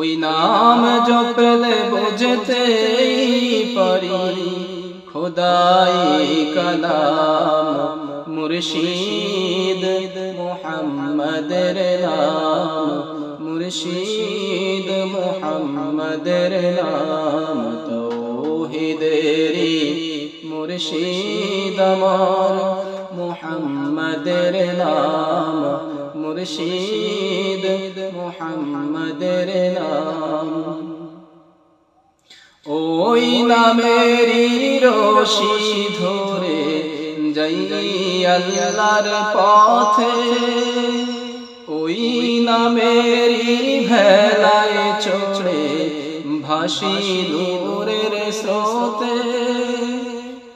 ওই নাম জপলে বুঝতেই পারি। খোদাই কালাম মুর্শিদ মুহাম্মদের নাম। মুর্শিদ মুহাম্মদের নাম তৌহিদেরি মুর্শিদ আমার। নাম মুর্শিদ মুহাম্মদের নাম। ওই নামেরই রশি ধরে যাই আল্লাহর পথে। ওই নামেরই ভেলায় চড়ে ভাসি নূরের স্রোতে।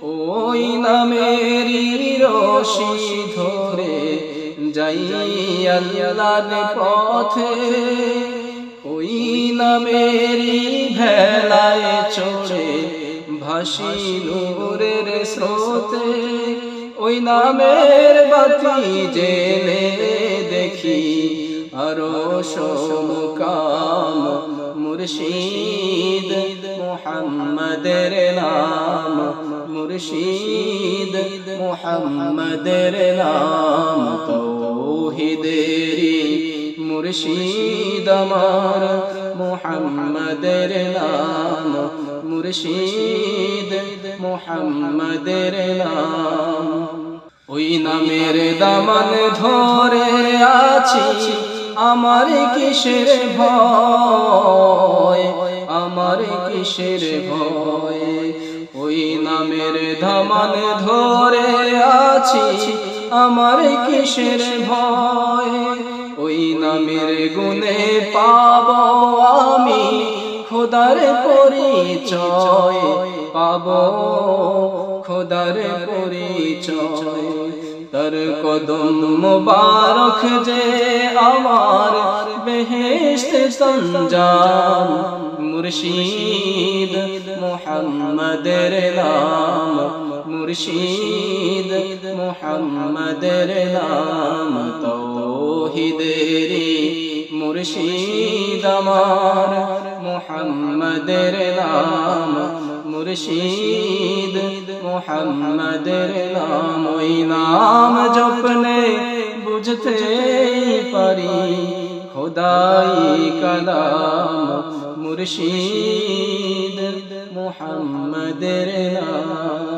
ওই নামেরই রশি ধরে যাই পথে, ওই নামেরই ভেলায় চড়ে ভাসি নূরের স্রোতে, ওই নামের বাতি জেলে দেখি আরও সমকাম মুর্শিদ মুহাম্মদের নাম, মুর্শিদ মুহাম্মদের নাম। মুর্শিদ আমার, মুহাম্মদের নাম, মুর্শিদ মুহাম্মদের নাম। ওই নামের দামান ধরে আছি, আমার কিসের ভয়? আমার কিসের ভয়? ওই নামের দামান ধরে আছি আমার কিসের ভয়? ওই নামের গুণে পাব আমি, খোদার পরিচয় পাব। খোদার পরিচয়, তার কদম মুবারক যে আমার বেহেশত সঞ্জাম, মুর্শিদ মুহাম্মদের নাম, মুর্শিদ মুহাম্মদের নাম তৌহিদেরি মুর্শিদ আমার। মুহাম্মদের নাম মুর্শিদ। মুহাম্মদের নাম ওই নাম জপনে বুঝতে পারি। খোদাই কালাম মুর্শিদ। মুহাম্মদের নাম